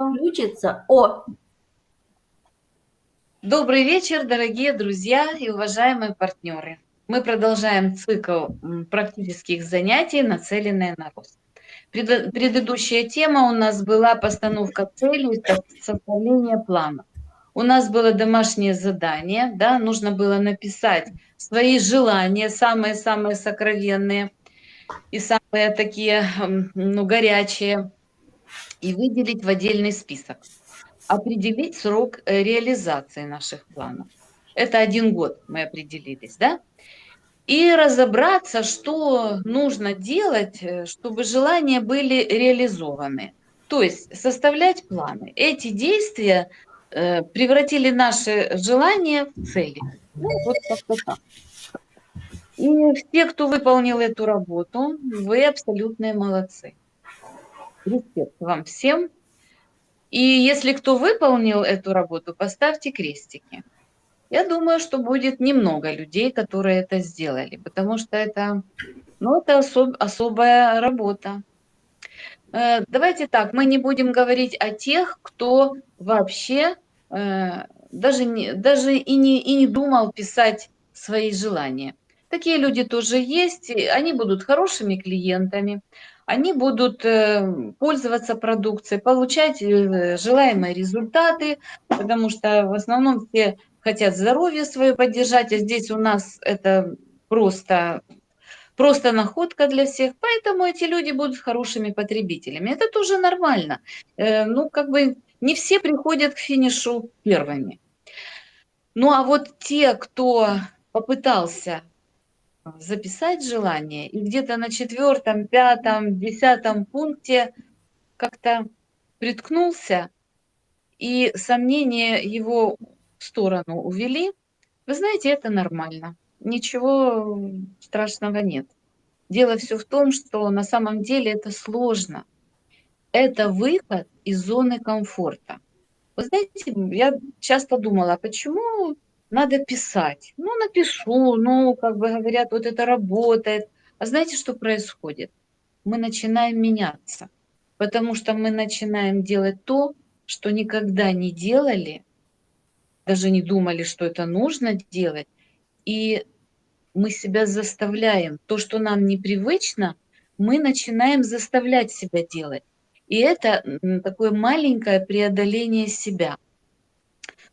Включится. О, Добрый вечер, дорогие друзья и уважаемые партнеры. Мы продолжаем цикл практических занятий, нацеленные на рост. Пред- Предыдущая тема у нас была постановка целей составление плана. У нас было домашнее задание, да, нужно было написать свои желания, самые-самые сокровенные и самые такие, ну, горячие, и выделить в отдельный список определить срок э, реализации наших планов. Это один год мы определились, да? И разобраться, что нужно делать, э, чтобы желания были реализованы. То есть составлять планы. Эти действия э, превратили наши желания в цели. Ну, вот как-то так. И все, кто выполнил эту работу, вы абсолютные молодцы. Респект вам всем. И если кто выполнил эту работу, поставьте крестики. Я думаю, что будет немного людей, которые это сделали, потому что это, ну, это особ- особая работа. Э, Давайте так, мы не будем говорить о тех, кто вообще э, даже, не, даже и, не, и не думал писать свои желания. Такие люди тоже есть, они будут хорошими клиентами, они будут э, пользоваться продукцией, получать э, желаемые результаты, потому что в основном все хотят здоровье свое поддержать, а здесь у нас это просто просто находка для всех, поэтому эти люди будут хорошими потребителями. Это тоже нормально. Э, Ну, как бы не все приходят к финишу первыми. Ну, а вот те, кто попытался записать желание, и где-то на четвертом, пятом, десятом пункте как-то приткнулся, и сомнения его в сторону увели, вы знаете, это нормально. Ничего страшного нет. Дело все в том, что на самом деле это сложно. Это выход из зоны комфорта. Вы знаете, я часто думала, почему надо писать? Ну, напишу, ну, как бы говорят, вот это работает. А знаете, что происходит? Мы начинаем меняться, потому что мы начинаем делать то, что никогда не делали, даже не думали, что это нужно делать, и мы себя заставляем. То, что нам непривычно, мы начинаем заставлять себя делать. И это такое маленькое преодоление себя.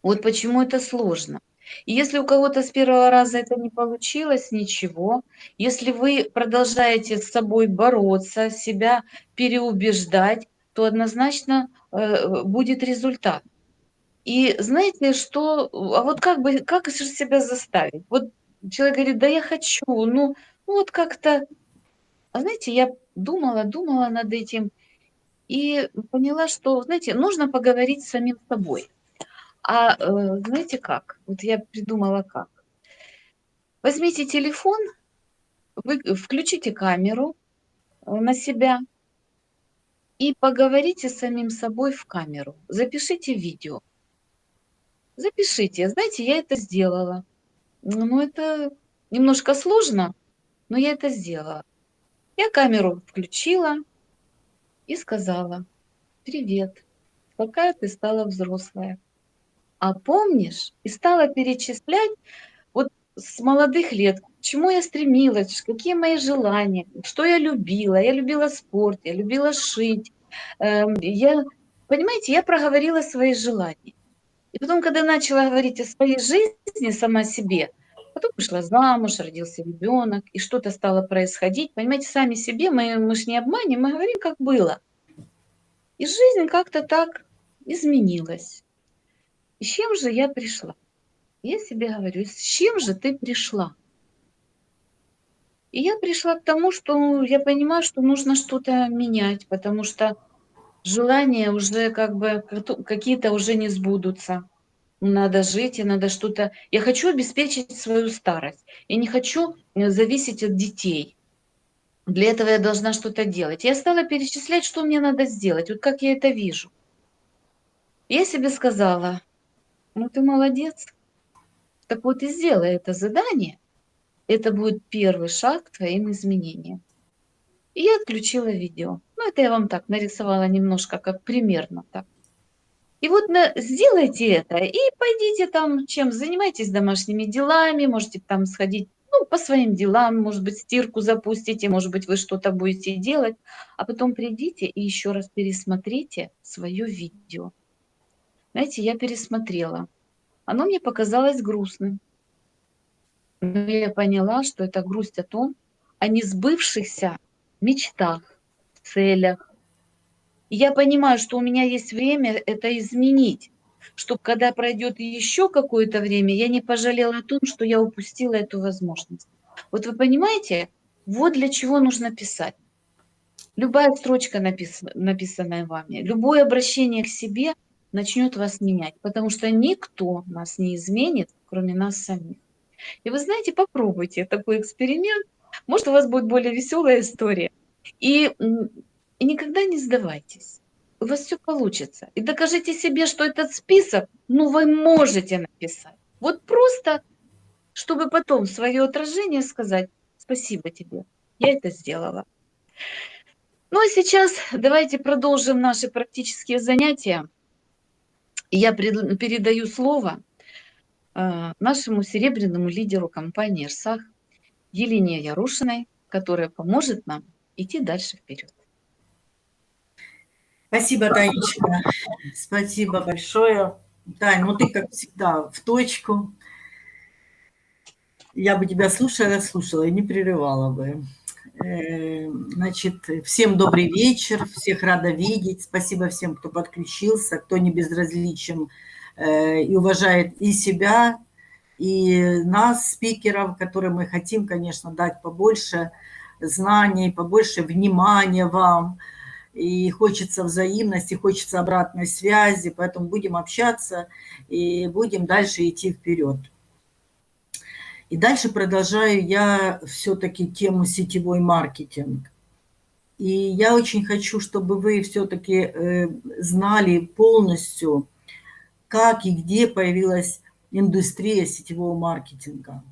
Вот почему это сложно. И если у кого-то с первого раза это не получилось, ничего. Если вы продолжаете с собой бороться, себя переубеждать, то однозначно э, будет результат. И знаете, что, а вот как бы, как же себя заставить? Вот человек говорит, да я хочу, ну, ну вот как-то, а знаете, я думала, думала над этим и поняла, что, знаете, нужно поговорить с самим собой. А э, знаете как? Вот я придумала как. Возьмите телефон, вы включите камеру э, на себя и поговорите с самим собой в камеру. Запишите видео. Запишите. Знаете, я это сделала. Ну, это немножко сложно, но я это сделала. Я камеру включила и сказала, привет, какая ты стала взрослая. А помнишь? И стала перечислять вот с молодых лет, к чему я стремилась, какие мои желания, что я любила. Я любила спорт, я любила шить. Эм, Я, понимаете, я проговорила свои желания. И потом, когда начала говорить о своей жизни сама себе, потом вышла замуж, родился ребенок, и что-то стало происходить. Понимаете, сами себе, мы, мы же не обманем, мы говорим, как было. И жизнь как-то так изменилась. И с чем же я пришла? Я себе говорю, с чем же ты пришла? И я пришла к тому, что я понимаю, что нужно что-то менять, потому что желания уже как бы какие-то уже не сбудутся. Надо жить, и надо что-то... Я хочу обеспечить свою старость. Я не хочу э, зависеть от детей. Для этого я должна что-то делать. Я стала перечислять, что мне надо сделать, вот как я это вижу. Я себе сказала, ну ты молодец, так вот и сделай это задание. Это будет первый шаг к твоим изменениям. И я отключила видео. Ну, это я вам так нарисовала немножко, как примерно так. И вот на, сделайте это, и пойдите там, чем занимайтесь домашними делами, можете там сходить ну, по своим делам, может быть, стирку запустите, может быть, вы что-то будете делать, а потом придите и еще раз пересмотрите свое видео. Знаете, я пересмотрела. Оно мне показалось грустным. Но я поняла, что это грусть о том, о несбывшихся мечтах, целях. И я понимаю, что у меня есть время это изменить, чтобы когда пройдет еще какое-то время, я не пожалела о том, что я упустила эту возможность. Вот вы понимаете, вот для чего нужно писать. Любая строчка, написанная вами, любое обращение к себе начнет вас менять, потому что никто нас не изменит, кроме нас самих. И вы знаете, попробуйте такой эксперимент, может, у вас будет более веселая история. И, и никогда не сдавайтесь. У вас все получится. И докажите себе, что этот список, ну, вы можете написать. Вот просто, чтобы потом свое отражение сказать, спасибо тебе, я это сделала. Ну, а сейчас давайте продолжим наши практические занятия. Я передаю слово э, нашему серебряному лидеру компании «Ирсах» Елене Ярушиной, которая поможет нам идти дальше вперед. Спасибо, Танечка. Спасибо большое. Тань, ну ты, как всегда, в точку. Я бы тебя слушала, слушала и не прерывала бы. Э, значит, всем добрый вечер, всех рада видеть. Спасибо всем, кто подключился, кто не безразличен э, и уважает и себя, и нас, спикеров, которым мы хотим, конечно, дать побольше знаний, побольше внимания вам. И хочется взаимности, хочется обратной связи, поэтому будем общаться и будем дальше идти вперед. И дальше продолжаю я все-таки тему сетевой маркетинг. И я очень хочу, чтобы вы все-таки э, знали полностью, как и где появилась индустрия сетевого маркетинга.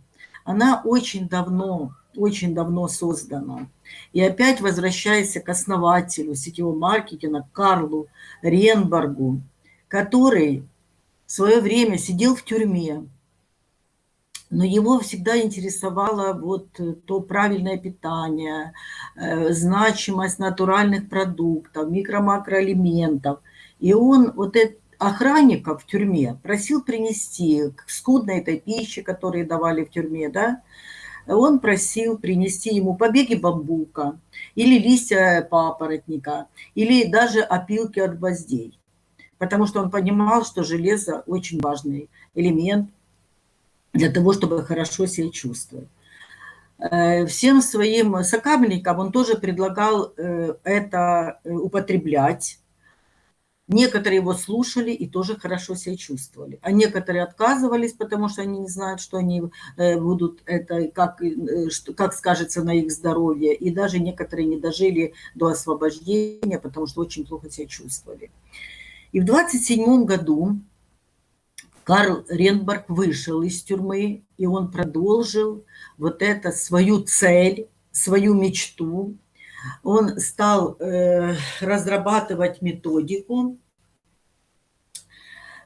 Она очень давно, очень давно создана. И опять возвращаясь к основателю сетевого маркетинга Карлу Ренбергу, который в свое время сидел в тюрьме, но его всегда интересовало вот то правильное питание, э, значимость натуральных продуктов, микро-макроэлементов. И он вот это, охранника в тюрьме просил принести к скудной этой пищи, которую давали в тюрьме, да, он просил принести ему побеги бамбука или листья папоротника, или даже опилки от гвоздей. Потому что он понимал, что железо очень важный элемент для того, чтобы хорошо себя чувствовать. Э, всем своим сокамерникам он тоже предлагал э, это э, употреблять, Некоторые его слушали и тоже хорошо себя чувствовали. А некоторые отказывались, потому что они не знают, что они будут это, как, как скажется на их здоровье. И даже некоторые не дожили до освобождения, потому что очень плохо себя чувствовали. И в 27 году Карл Ренберг вышел из тюрьмы, и он продолжил вот это свою цель, свою мечту. Он стал э, разрабатывать методику,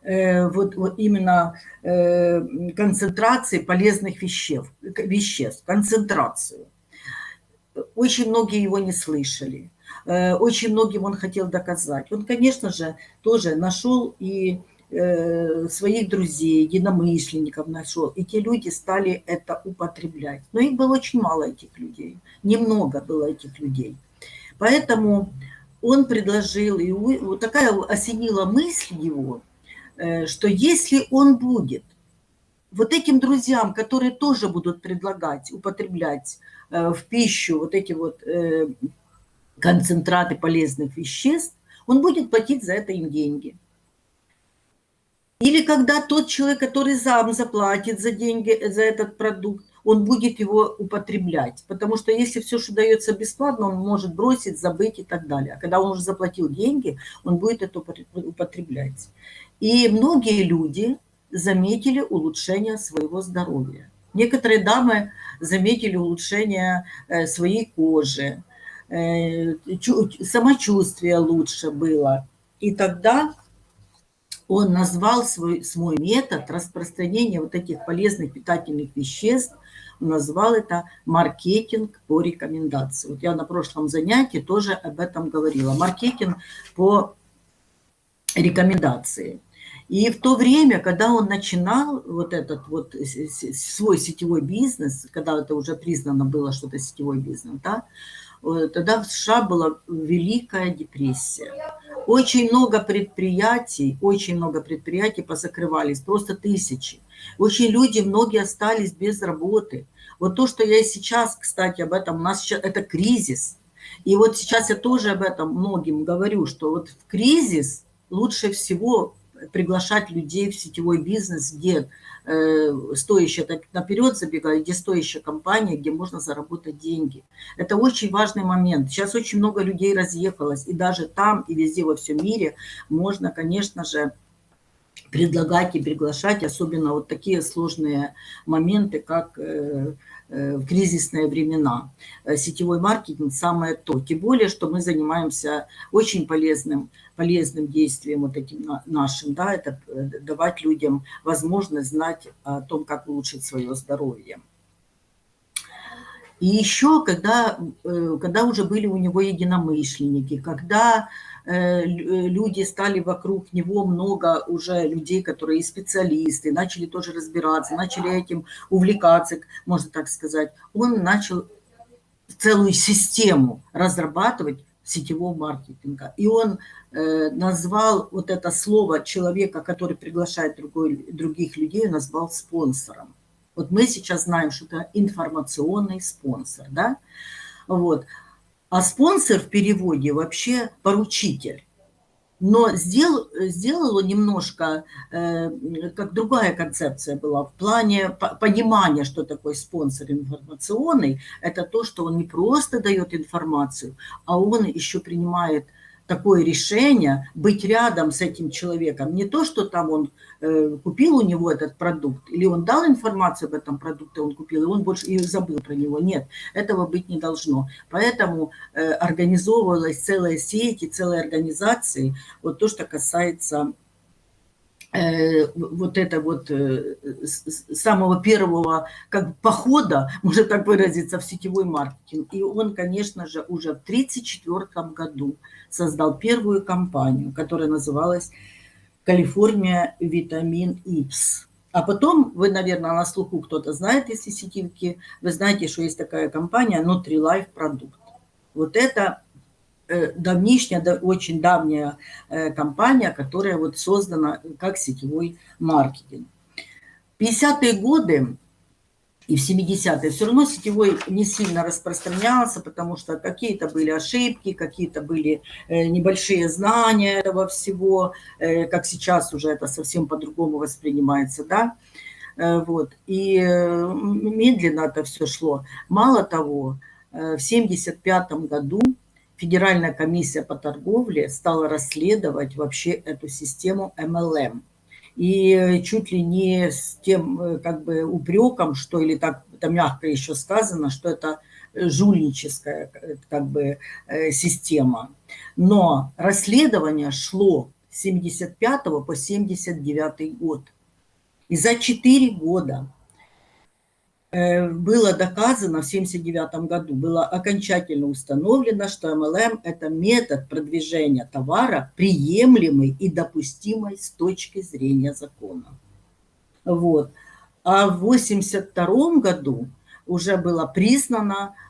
Э, вот, вот именно э, концентрации полезных веществ, веществ, концентрацию. Очень многие его не слышали, э, очень многим он хотел доказать. Он, конечно же, тоже нашел и своих друзей, единомышленников нашел, и те люди стали это употреблять. Но их было очень мало, этих людей, немного было этих людей. Поэтому он предложил, и вот такая осенила мысль его – Э, что если он будет вот этим друзьям, которые тоже будут предлагать, употреблять э, в пищу вот эти вот э, концентраты полезных веществ, он будет платить за это им деньги. Или когда тот человек, который сам заплатит за деньги за этот продукт, он будет его употреблять. Потому что если все, что дается бесплатно, он может бросить, забыть и так далее. А когда он уже заплатил деньги, он будет это употреблять. И многие люди заметили улучшение своего здоровья. Некоторые дамы заметили улучшение э, своей кожи, э, самочувствие лучше было. И тогда он назвал свой, свой метод распространения вот этих полезных питательных веществ, назвал это маркетинг по рекомендации. Вот я на прошлом занятии тоже об этом говорила. Маркетинг по рекомендации. И в то время, когда он начинал вот этот вот свой сетевой бизнес, когда это уже признано было, что это сетевой бизнес, да, тогда в США была Великая депрессия. Очень много предприятий, очень много предприятий позакрывались, просто тысячи. Очень люди, многие остались без работы. Вот то, что я сейчас, кстати, об этом, у нас сейчас это кризис. И вот сейчас я тоже об этом многим говорю, что вот в кризис лучше всего приглашать людей в сетевой бизнес, где э, стоящая, так наперед забегаю, где стоящая компания, где можно заработать деньги. Это очень важный момент. Сейчас очень много людей разъехалось, и даже там, и везде во всем мире можно, конечно же, предлагать и приглашать, особенно вот такие сложные моменты, как э, э, в кризисные времена. Э, сетевой маркетинг самое то. Тем более, что мы занимаемся очень полезным, полезным действием вот этим нашим, да, это давать людям возможность знать о том, как улучшить свое здоровье. И еще, когда, когда уже были у него единомышленники, когда Э, э, люди стали вокруг него, много уже людей, которые и специалисты, начали тоже разбираться, начали этим увлекаться, можно так сказать. Он начал целую систему разрабатывать сетевого маркетинга. И он э, назвал вот это слово человека, который приглашает другой, других людей, назвал спонсором. Вот мы сейчас знаем, что это информационный спонсор, да? Вот. А спонсор в переводе вообще поручитель. Но сделал, сделал он немножко, э, как другая концепция была, в плане понимания, что такое спонсор информационный. Это то, что он не просто дает информацию, а он еще принимает такое решение быть рядом с этим человеком. Не то, что там он э, купил у него этот продукт, или он дал информацию об этом продукте, он купил, и он больше и забыл про него. Нет, этого быть не должно. Поэтому э, организовывалась целая сеть и целые организации. Вот то, что касается вот это вот э, самого первого как похода, можно так выразиться, в сетевой маркетинг. И он, конечно же, уже в 1934 году создал первую компанию, которая называлась «Калифорния Витамин Ипс». А потом, вы, наверное, на слуху кто-то знает, если сетевки, вы знаете, что есть такая компания Nutri-Life Продукт. Вот это Э, давнишняя, очень давняя э, компания, которая вот создана как сетевой маркетинг. В 50-е годы и в 70-е все равно сетевой не сильно распространялся, потому что какие-то были ошибки, какие-то были э, небольшие знания этого всего, как сейчас уже это совсем по-другому воспринимается, да. Вот. И медленно это все шло. Мало того, в 75 году Федеральная комиссия по торговле стала расследовать вообще эту систему MLM. И чуть ли не с тем э, как бы упреком, что или так это мягко еще сказано, что это жульническая э, как бы э, система. Но расследование шло с 75 по 79 год. И за 4 года было доказано в 1979 году, было окончательно установлено, что MLM – это метод продвижения товара, приемлемый и допустимый с точки зрения закона. Вот. А в 1982 году уже было признано Э,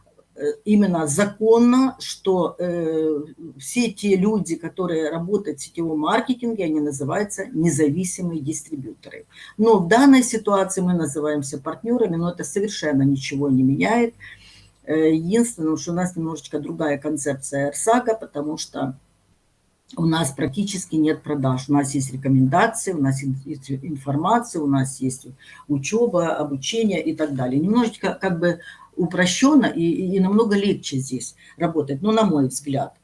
именно законно, что э, все те люди, которые работают в сетевом маркетинге, они называются независимые дистрибьюторы. Но в данной ситуации мы называемся партнерами, но это совершенно ничего не меняет. Э, единственное, что у нас немножечко другая концепция РСАГа, потому что у нас практически нет продаж. У нас есть рекомендации, у нас есть информация, у нас есть учеба, обучение и так далее. Немножечко как бы упрощенно и, и намного легче здесь работать, ну, на мой взгляд.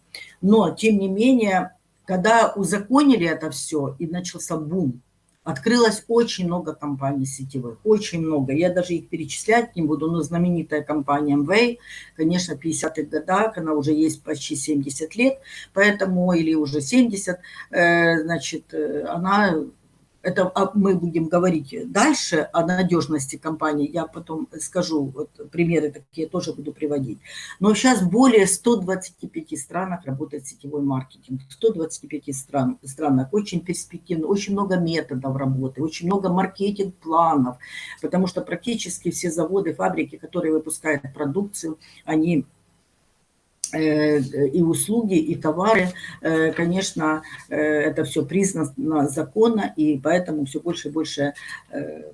Но, тем не менее, когда узаконили это все, и начался бум, Открылось очень много компаний сетевых, очень много. Я даже их перечислять не буду, но знаменитая компания Amway, конечно, в 50-х годах, она уже есть почти 70 лет, поэтому, или уже 70, э, значит, э, она это а, мы будем говорить дальше о надежности компании, я потом скажу, вот примеры такие тоже буду приводить. Но сейчас более 125 странах работает сетевой маркетинг. В 125 стран, странах очень перспективно, очень много методов работы, очень много маркетинг-планов, потому что практически все заводы, фабрики, которые выпускают продукцию, они и услуги, и товары, э, конечно, э, это все признано законно, и поэтому все больше и больше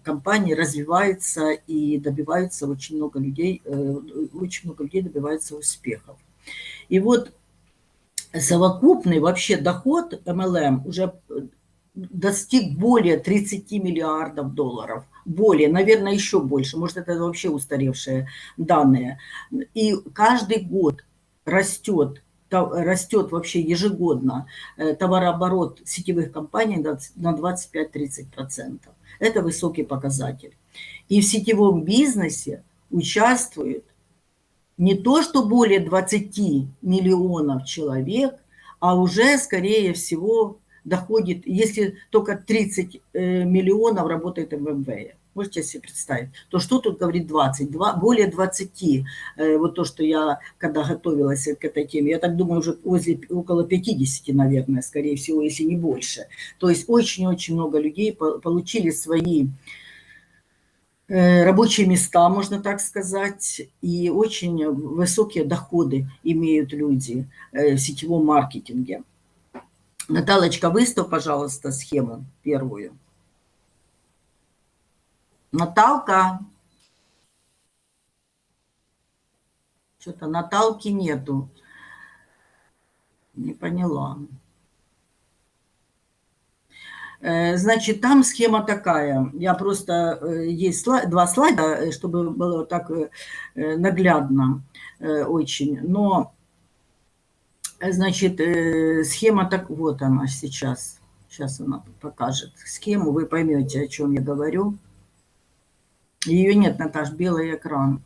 компаний развивается и добиваются очень много людей, очень много людей добивается успехов. И вот совокупный вообще доход MLM уже достиг более 30 миллиардов долларов. Более, наверное, еще больше. Может, это вообще устаревшие данные. И каждый год растет, растет вообще ежегодно э, товарооборот сетевых компаний на 25-30%. Это высокий показатель. И в сетевом бизнесе участвует не то, что более 20 миллионов человек, а уже, скорее всего, доходит, если только 30 э, миллионов работает в МВЭ можете себе представить, то что тут говорит 20, 2, более 20, э, вот то, что я, когда готовилась к этой теме, я так думаю, уже возле, около 50, наверное, скорее всего, если не больше. То есть очень-очень много людей получили свои э, рабочие места, можно так сказать, и очень высокие доходы имеют люди э, в сетевом маркетинге. Наталочка, выставь, пожалуйста, схему первую. Наталка. Что-то Наталки нету. Не поняла. Э, значит, там схема такая. Я просто... Э, есть слайд, два слайда, э, чтобы было так наглядно очень. Но, значит, схема так... Вот она сейчас. Сейчас она покажет схему. Вы поймете, о чем я говорю. Ее нет, Наташ, белый экран.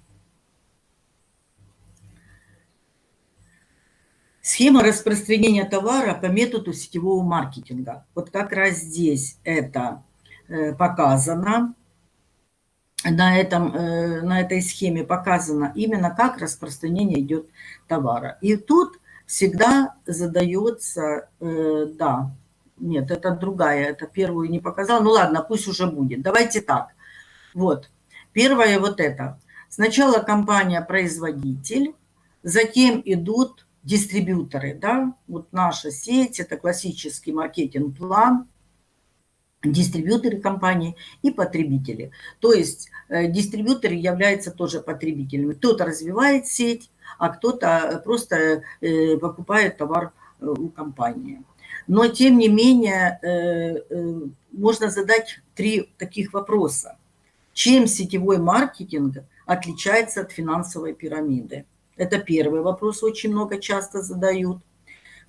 Схема распространения товара по методу сетевого маркетинга. Вот как раз здесь это э, показано. На, этом, э, на этой схеме показано именно как распространение идет товара. И тут всегда задается, э, да, нет, это другая, это первую не показала. Ну ладно, пусть уже будет. Давайте так. Вот, Первое вот это. Сначала компания-производитель, затем идут дистрибьюторы, да, вот наша сеть, это классический маркетинг-план, дистрибьюторы компании и потребители. То есть э, дистрибьюторы являются тоже потребителями. Кто-то развивает сеть, а кто-то просто э, покупает товар э, у компании. Но тем не менее можно задать три таких вопроса. Чем сетевой маркетинг отличается от финансовой пирамиды? Это первый вопрос, очень много часто задают.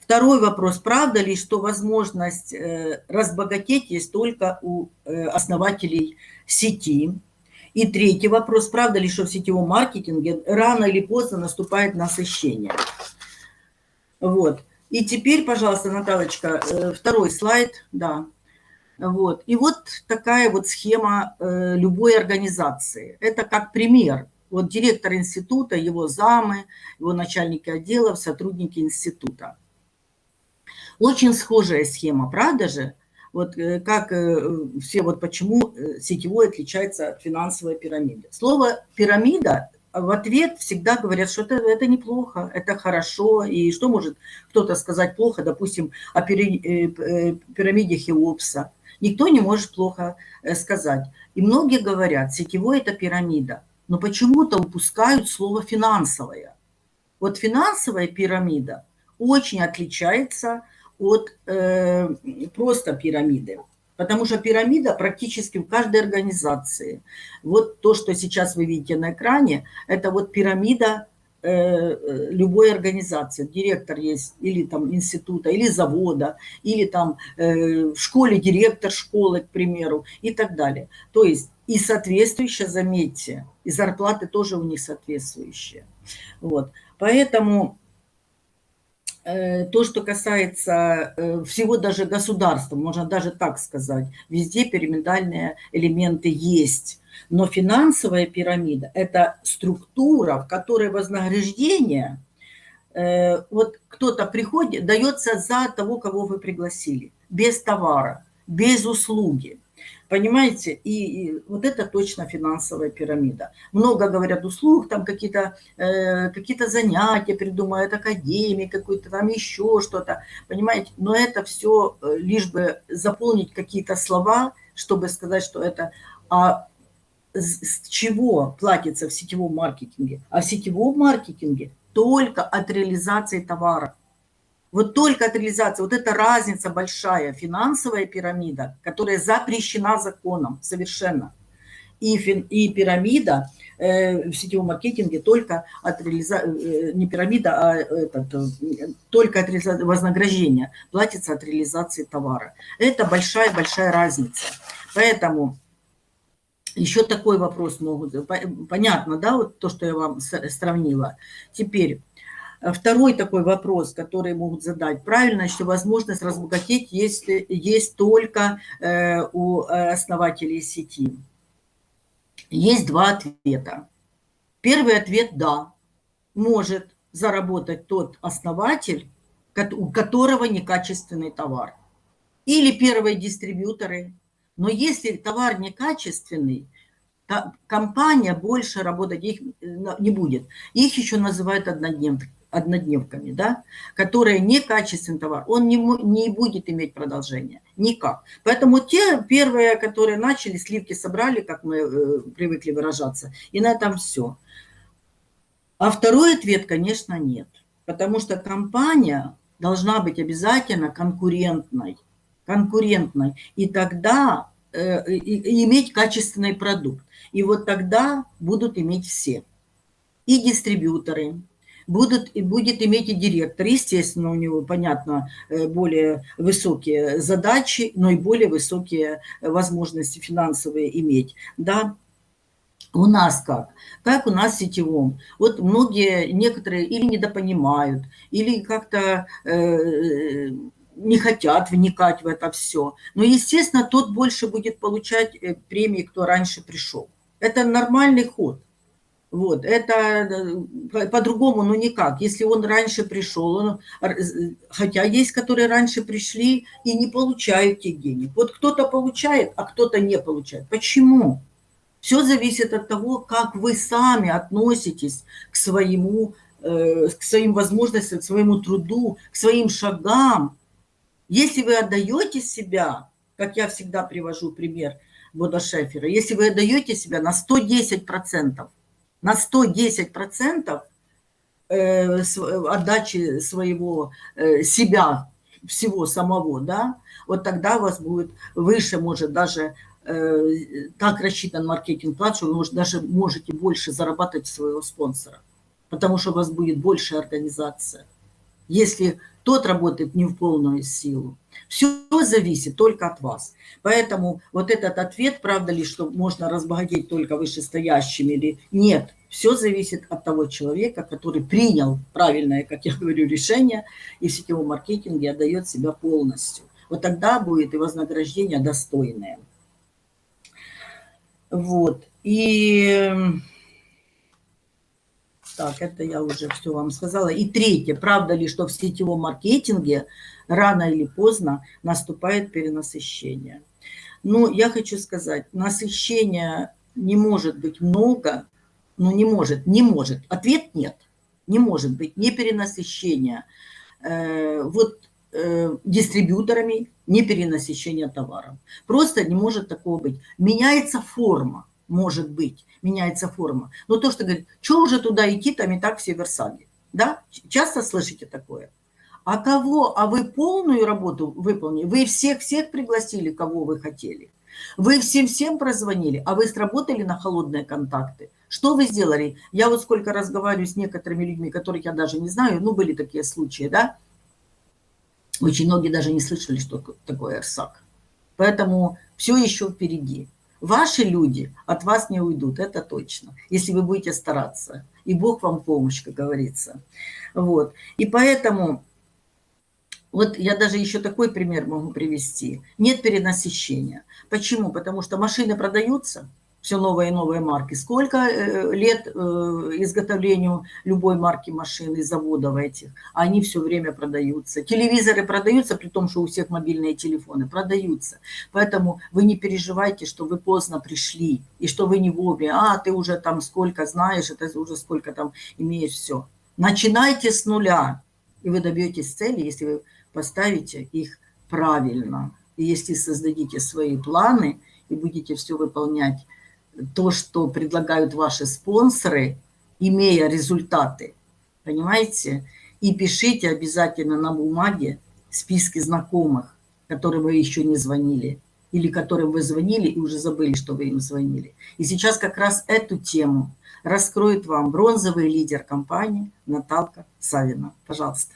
Второй вопрос, правда ли, что возможность э, разбогатеть есть только у э, основателей сети? И третий вопрос, правда ли, что в сетевом маркетинге рано или поздно наступает насыщение? Вот. И теперь, пожалуйста, Наталочка, э, второй слайд, да. Вот. И вот такая вот схема э, любой организации. Это как пример. Вот директор института, его замы, его начальники отделов, сотрудники института. Очень схожая схема, правда же? Вот э, как э, все, вот почему сетевой отличается от финансовой пирамиды. Слово пирамида в ответ всегда говорят, что это, это неплохо, это хорошо. И что может кто-то сказать плохо, допустим, о пирамиде Хеопса никто не может плохо э, сказать. И многие говорят, сетевой – это пирамида, но почему-то упускают слово «финансовая». Вот финансовая пирамида очень отличается от э, просто пирамиды. Потому что пирамида практически в каждой организации. Вот то, что сейчас вы видите на экране, это вот пирамида любой организации. Директор есть или там института, или завода, или там э, в школе директор школы, к примеру, и так далее. То есть и соответствующие, заметьте, и зарплаты тоже у них соответствующие. Вот. Поэтому Э, то, что касается э, всего даже государства, можно даже так сказать, везде пирамидальные элементы есть. Но финансовая пирамида – это структура, в которой вознаграждение, э, вот кто-то приходит, дается за того, кого вы пригласили, без товара, без услуги. Понимаете? И, и вот это точно финансовая пирамида. Много говорят услуг, там какие-то э, какие занятия придумают, академии какой-то, там еще что-то. Понимаете? Но это все э, лишь бы заполнить какие-то слова, чтобы сказать, что это... А с чего платится в сетевом маркетинге? А в сетевом маркетинге только от реализации товара. Вот только от реализации, вот эта разница большая, финансовая пирамида, которая запрещена законом совершенно. И, фин, и пирамида э, в сетевом маркетинге только от реализации, э, не пирамида, а этот, э, только от реализации вознаграждения, платится от реализации товара. Это большая-большая разница. Поэтому еще такой вопрос могут, понятно, да, вот то, что я вам сравнила. Теперь, Второй такой вопрос, который могут задать. Правильно, что возможность разбогатеть есть, есть только э, у основателей сети. Есть два ответа. Первый ответ – да, может заработать тот основатель, у которого некачественный товар. Или первые дистрибьюторы. Но если товар некачественный, компания больше работать их не будет. Их еще называют однодневками однодневками, да, которые некачественный товар, он не, не будет иметь продолжения. Никак. Поэтому те первые, которые начали, сливки собрали, как мы э, привыкли выражаться, и на этом все. А второй ответ, конечно, нет. Потому что компания должна быть обязательно конкурентной. Конкурентной. И тогда э, и, иметь качественный продукт. И вот тогда будут иметь все. И дистрибьюторы, будут, и будет иметь и директор. Естественно, у него, понятно, э, более высокие задачи, но и более высокие возможности финансовые иметь. Да, у нас как? Как у нас в сетевом? Вот многие, некоторые или недопонимают, или как-то э, не хотят вникать в это все. Но, естественно, тот больше будет получать э, премии, кто раньше пришел. Это нормальный ход. Вот, это э, по-другому, ну никак. Если он раньше пришел, он, хотя есть, которые раньше пришли и не получают тех денег. Вот кто-то получает, а кто-то не получает. Почему? Все зависит от того, как вы сами относитесь к своему, э, к своим возможностям, к своему труду, к своим шагам. Если вы отдаете себя, как я всегда привожу пример Бода Шефера, если вы отдаете себя на 110 процентов, на 110% э, отдачи своего э, себя, всего самого, да, вот тогда у вас будет выше, может даже э, так рассчитан маркетинг-план, что вы может, даже можете больше зарабатывать своего спонсора, потому что у вас будет больше организация. Если тот работает не в полную силу. Все зависит только от вас. Поэтому вот этот ответ, правда ли, что можно разбогатеть только вышестоящими или нет, все зависит от того человека, который принял правильное, как я говорю, решение и в сетевом маркетинге отдает себя полностью. Вот тогда будет и вознаграждение достойное. Вот. И так, это я уже все вам сказала. И третье, правда ли, что в сетевом маркетинге рано или поздно наступает перенасыщение? Ну, я хочу сказать, насыщения не может быть много, ну, не может, не может. Ответ нет. Не может быть не перенасыщения э, вот э, дистрибьюторами, не перенасыщения товаром. Просто не может такого быть. Меняется форма, может быть, меняется форма. Но то, что говорит, что уже туда идти, там и так все Версали. Да? Часто слышите такое? А кого? А вы полную работу выполнили? Вы всех-всех пригласили, кого вы хотели? Вы всем-всем прозвонили, а вы сработали на холодные контакты. Что вы сделали? Я вот сколько разговариваю с некоторыми людьми, которых я даже не знаю, ну, были такие случаи, да? Очень многие даже не слышали, что такое РСАК. Поэтому все еще впереди. Ваши люди от вас не уйдут, это точно, если вы будете стараться. И Бог вам помощь, как говорится. Вот. И поэтому, вот я даже еще такой пример могу привести. Нет перенасыщения. Почему? Потому что машины продаются, все новые и новые марки. Сколько э, лет э, изготовлению любой марки машины, заводов этих, они все время продаются. Телевизоры продаются, при том, что у всех мобильные телефоны продаются. Поэтому вы не переживайте, что вы поздно пришли, и что вы не вовремя, а, ты уже там сколько знаешь, это уже сколько там имеешь, все. Начинайте с нуля, и вы добьетесь цели, если вы поставите их правильно. И если создадите свои планы и будете все выполнять то, что предлагают ваши спонсоры, имея результаты, понимаете? И пишите обязательно на бумаге списки знакомых, которым вы еще не звонили, или которым вы звонили и уже забыли, что вы им звонили. И сейчас как раз эту тему раскроет вам бронзовый лидер компании Наталка Савина. Пожалуйста.